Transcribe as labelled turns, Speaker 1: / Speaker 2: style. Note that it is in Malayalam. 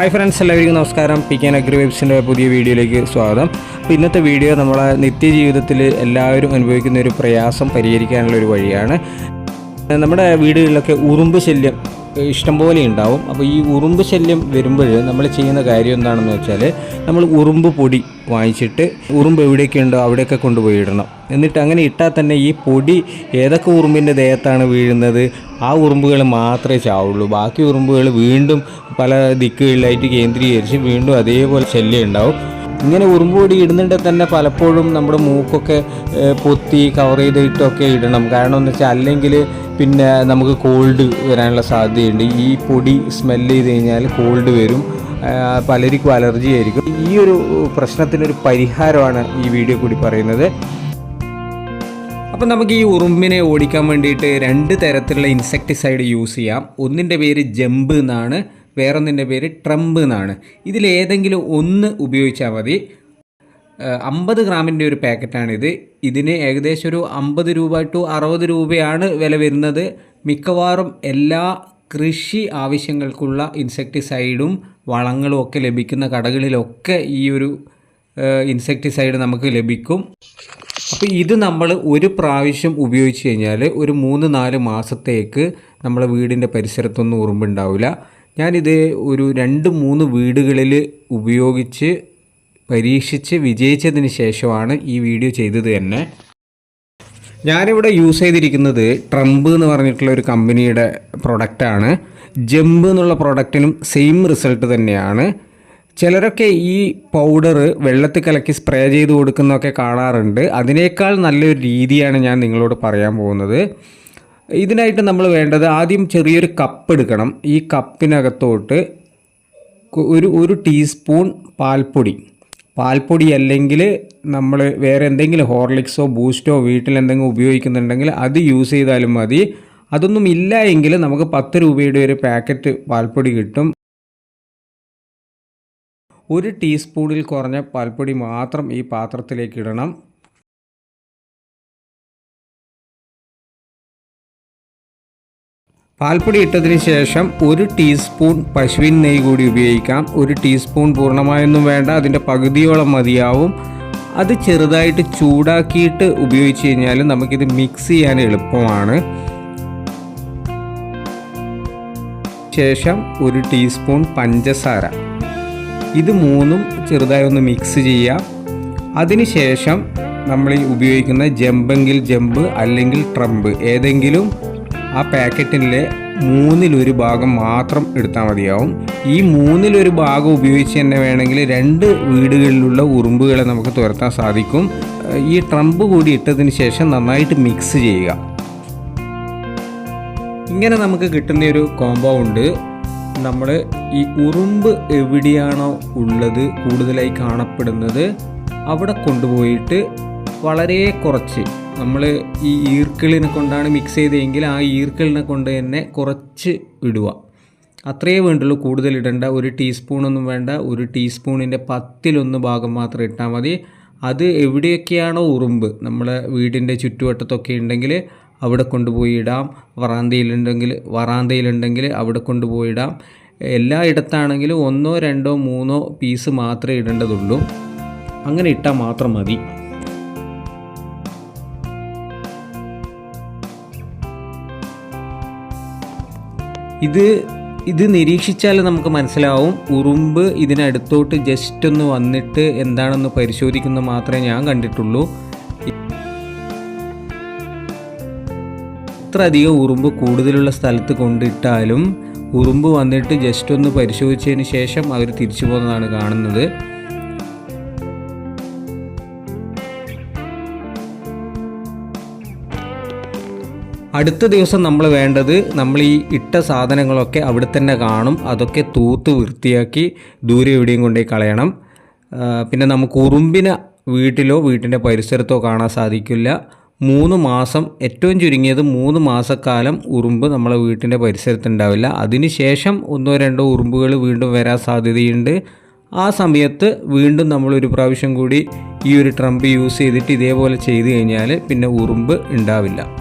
Speaker 1: ഹായ് ഫ്രണ്ട്സ് എല്ലാവർക്കും നമസ്കാരം. പി കെ അഗ്രി വെബ്സിന്റെ പുതിയ വീഡിയോയിലേക്ക് സ്വാഗതം. അപ്പോൾ ഇന്നത്തെ വീഡിയോ നമ്മളെ നിത്യജീവിതത്തിൽ എല്ലാവരും അനുഭവിക്കുന്ന ഒരു പ്രയാസം പരിഹരിക്കാനുള്ള ഒരു വഴിയാണ്. നമ്മുടെ വീടുകളിലൊക്കെ ഉറുമ്പ് ശല്യം ഇഷ്ടംപോലെ ഉണ്ടാവും. അപ്പോൾ ഈ ഉറുമ്പ് ശല്യം വരുമ്പോൾ നമ്മൾ ചെയ്യുന്ന കാര്യം എന്താണെന്ന് വെച്ചാൽ നമ്മൾ ഉറുമ്പ് പൊടി വാങ്ങിച്ചിട്ട് ഉറുമ്പ് എവിടെയൊക്കെ ഉണ്ടോ അവിടെയൊക്കെ കൊണ്ടുപോയി ഇടണം എന്നിട്ട് അങ്ങനെ ഇട്ടാൽ തന്നെ ഈ പൊടി ഏതൊക്കെ ഉറുമ്പിന്റെ ദേഹത്താണ് വീഴുന്നത് ആ ഉറുമ്പുകൾ മാത്രമേ ചാവുള്ളൂ. ബാക്കി ഉറുമ്പുകൾ വീണ്ടും പല ദിക്കുകളിലായിട്ട് കേന്ദ്രീകരിച്ച് വീണ്ടും അതേപോലെ ശല്യം ഉണ്ടാവും. ഇങ്ങനെ ഉറുമ്പ് പൊടി ഇടുന്നുണ്ടെങ്കിൽ തന്നെ പലപ്പോഴും നമ്മുടെ മൂക്കൊക്കെ പൊത്തി കവർ ചെയ്തിട്ടൊക്കെ ഇടണം. കാരണം എന്ന് വെച്ചാൽ അല്ലെങ്കിൽ പിന്നെ നമുക്ക് കോൾഡ് വരാനുള്ള സാധ്യതയുണ്ട്. ഈ പൊടി സ്മെല്ല് ചെയ്ത് കഴിഞ്ഞാൽ കോൾഡ് വരും. പലർക്കും അലർജി ആയിരിക്കും. ഈ ഒരു പ്രശ്നത്തിനൊരു പരിഹാരമാണ് ഈ വീഡിയോ കൂടി പറയുന്നത്. അപ്പം നമുക്ക് ഈ ഉറുമ്പിനെ ഓടിക്കാൻ വേണ്ടിയിട്ട് രണ്ട് തരത്തിലുള്ള ഇൻസെക്ടിസൈഡ് യൂസ് ചെയ്യാം. ഒന്നിന്റെ പേര് ജമ്പ് എന്നാണ് വേറൊന്നിന്റെ പേര് ട്രംപ് എന്നാണ്. ഇതിലേതെങ്കിലും ഒന്ന് ഉപയോഗിച്ചാൽ മതി. അമ്പത് ഗ്രാമിന്റെ ഒരു പാക്കറ്റാണിത്. ഇതിന് ഏകദേശം ഒരു അമ്പത് രൂപ ടു അറുപത് രൂപയാണ് വില വരുന്നത്. മിക്കവാറും എല്ലാ കൃഷി ആവശ്യങ്ങൾക്കുള്ള ഇൻസെക്ടിസൈഡും വളങ്ങളും ഒക്കെ ലഭിക്കുന്ന കടകളിലൊക്കെ ഈ ഒരു ഇൻസെക്ടിസൈഡ് നമുക്ക് ലഭിക്കും. അപ്പോൾ ഇത് നമ്മൾ ഒരു പ്രാവശ്യം ഉപയോഗിച്ച് കഴിഞ്ഞാൽ ഒരു മൂന്ന് നാല് മാസത്തേക്ക് നമ്മളെ വീടിന്റെ പരിസരത്തൊന്നും ഉറുമ്പുണ്ടാവില്ല ഞാനിത് ഒരു രണ്ട് മൂന്ന് വീടുകളിൽ ഉപയോഗിച്ച് പരീക്ഷിച്ച് വിജയിച്ചതിന് ശേഷമാണ് ഈ വീഡിയോ ചെയ്തത് തന്നെ. ഞാനിവിടെ യൂസ് ചെയ്തിരിക്കുന്നത് ട്രംപ് എന്ന് പറഞ്ഞിട്ടുള്ള ഒരു കമ്പനിയുടെ പ്രൊഡക്റ്റാണ് ജമ്പ് എന്നുള്ള പ്രൊഡക്റ്റിനും സെയിം റിസൾട്ട് തന്നെയാണ്. ചിലരൊക്കെ ഈ പൗഡർ വെള്ളത്തിൽ കലക്കി സ്പ്രേ ചെയ്ത് കൊടുക്കുന്നതൊക്കെ കാണാറുണ്ട്. അതിനേക്കാൾ നല്ലൊരു രീതിയാണ് ഞാൻ നിങ്ങളോട് പറയാൻ പോകുന്നത്. ഇതിനായിട്ട് നമ്മൾ വേണ്ടത് ആദ്യം ചെറിയൊരു കപ്പ് എടുക്കണം. ഈ കപ്പിനകത്തോട്ട് ഒരു ഒരു ടീസ്പൂൺ പാൽപ്പൊടി. പാൽപ്പൊടി അല്ലെങ്കിൽ നമ്മൾ വേറെ എന്തെങ്കിലും ഹോർലിക്സോ ബൂസ്റ്റോ വീട്ടിൽ എന്തെങ്കിലും ഉപയോഗിക്കുന്നുണ്ടെങ്കിൽ അത് യൂസ് ചെയ്താലും മതി. അതൊന്നും ഇല്ല എങ്കിൽ നമുക്ക് പത്ത് രൂപയുടെ ഒരു പാക്കറ്റ് പാൽപ്പൊടി കിട്ടും. ഒരു ടീസ്പൂണിൽ കുറഞ്ഞ പാൽപ്പൊടി മാത്രം ഈ പാത്രത്തിലേക്ക് ഇടണം. പാൽപ്പൊടി ഇട്ടതിന് ശേഷം ഒരു ടീസ്പൂൺ പശുവിൻ നെയ്യ് കൂടി ഉപയോഗിക്കാം. ഒരു ടീസ്പൂൺ പൂർണമായൊന്നും വേണ്ട. അതിന്റെ പകുതിയോളം മതിയാവും. അത് ചെറുതായിട്ട് ചൂടാക്കിയിട്ട് ഉപയോഗിച്ച് കഴിഞ്ഞാൽ നമുക്കിത് മിക്സ് ചെയ്യാൻ എളുപ്പമാണ്. ശേഷം ഒരു ടീസ്പൂൺ പഞ്ചസാര. ഇത് മൂന്നും ചെറുതായി ഒന്ന് മിക്സ് ചെയ്യാം. അതിനുശേഷം നമ്മൾ ഉപയോഗിക്കുന്ന ജമ്പെങ്കിൽ ജമ്പ് അല്ലെങ്കിൽ ട്രംപ് ഏതെങ്കിലും ആ പാക്കറ്റിലെ മൂന്നിലൊരു ഭാഗം മാത്രം എടുത്താൽ മതിയാവും. ഈ മൂന്നിലൊരു ഭാഗം ഉപയോഗിച്ച് തന്നെ വേണമെങ്കിൽ രണ്ട് വീടുകളിലുള്ള ഉറുമ്പുകളെ നമുക്ക് തുരത്താൻ സാധിക്കും. ഈ ട്രംപ് കൂടി ഇട്ടതിന് ശേഷം നന്നായിട്ട് മിക്സ് ചെയ്യുക. ഇങ്ങനെ നമുക്ക് കിട്ടുന്ന ഒരു കോമ്പൗണ്ട് നമ്മൾ ഈ ഉറുമ്പ് എവിടെയാണോ ഉള്ളത് കൂടുതലായി കാണപ്പെടുന്നത് അവിടെ കൊണ്ടുപോയിട്ട് വളരെ കുറച്ച് നമ്മൾ ഈ ഈർക്കിളിനെ കൊണ്ടാണ് മിക്സ് ചെയ്തതെങ്കിൽ ആ ഈർക്കിളിനെ കൊണ്ട് തന്നെ കുറച്ച് ഇടുക. അത്രയേ വേണ്ടുള്ളൂ. കൂടുതൽ ഇടേണ്ട. ഒരു ടീസ്പൂണൊന്നും വേണ്ട. ഒരു ടീസ്പൂണിന്റെ പത്തിലൊന്ന് ഭാഗം മാത്രം ഇട്ടാൽ മതി. അത് എവിടെയൊക്കെയാണോ ഉറുമ്പ്. നമ്മളെ വീടിന്റെ ചുറ്റുവട്ടത്തൊക്കെ ഉണ്ടെങ്കിൽ അവിടെ കൊണ്ടുപോയി ഇടാം. വറാന്തയിലുണ്ടെങ്കിൽ വറാന്തയിലുണ്ടെങ്കിൽ അവിടെ കൊണ്ടുപോയി ഇടാം. എല്ലാ ഇടത്താണെങ്കിലും ഒന്നോ രണ്ടോ മൂന്നോ പീസ് മാത്രമേ ഇടേണ്ടതുള്ളൂ. അങ്ങനെ ഇട്ടാൽ മാത്രം മതി. ഇത് ഇത് നിരീക്ഷിച്ചാൽ നമുക്ക് മനസ്സിലാവും. ഉറുമ്പ് ഇതിനടുത്തോട്ട് ജസ്റ്റ് ഒന്ന് വന്നിട്ട് എന്താണെന്ന് പരിശോധിക്കുന്നത് മാത്രമേ ഞാൻ കണ്ടിട്ടുള്ളൂ. എത്ര അധികം ഉറുമ്പ് കൂടുതലുള്ള സ്ഥലത്ത് കൊണ്ടിട്ടാലും ഉറുമ്പ് വന്നിട്ട് ജസ്റ്റ് ഒന്ന് പരിശോധിച്ചതിന് ശേഷം അവർ തിരിച്ചു പോകുന്നതാണ് കാണുന്നത്. അടുത്ത ദിവസം നമ്മൾ വേണ്ടത് നമ്മൾ ഈ ഇട്ട സാധനങ്ങളൊക്കെ അവിടെ തന്നെ കാണും. അതൊക്കെ തൂത്ത് വൃത്തിയാക്കി ദൂരെ എവിടെയും കൊണ്ടുപോയി കളയണം. പിന്നെ നമുക്ക് ഉറുമ്പിനെ വീട്ടിലോ വീട്ടിന്റെ പരിസരത്തോ കാണാൻ സാധിക്കില്ല. മൂന്ന് മാസം ഏറ്റവും ചുരുങ്ങിയത് മൂന്ന് മാസക്കാലം ഉറുമ്പ് നമ്മളെ വീട്ടിന്റെ പരിസരത്തുണ്ടാവില്ല. അതിനുശേഷം ഒന്നോ രണ്ടോ ഉറുമ്പുകൾ വീണ്ടും വരാൻ സാധ്യതയുണ്ട്. ആ സമയത്ത് വീണ്ടും നമ്മൾ ഒരു പ്രാവശ്യം കൂടി ഈ ഒരു ട്രംപ് യൂസ് ചെയ്തിട്ട് ഇതേപോലെ ചെയ്ത് കഴിഞ്ഞാൽ പിന്നെ ഉറുമ്പ് ഉണ്ടാവില്ല.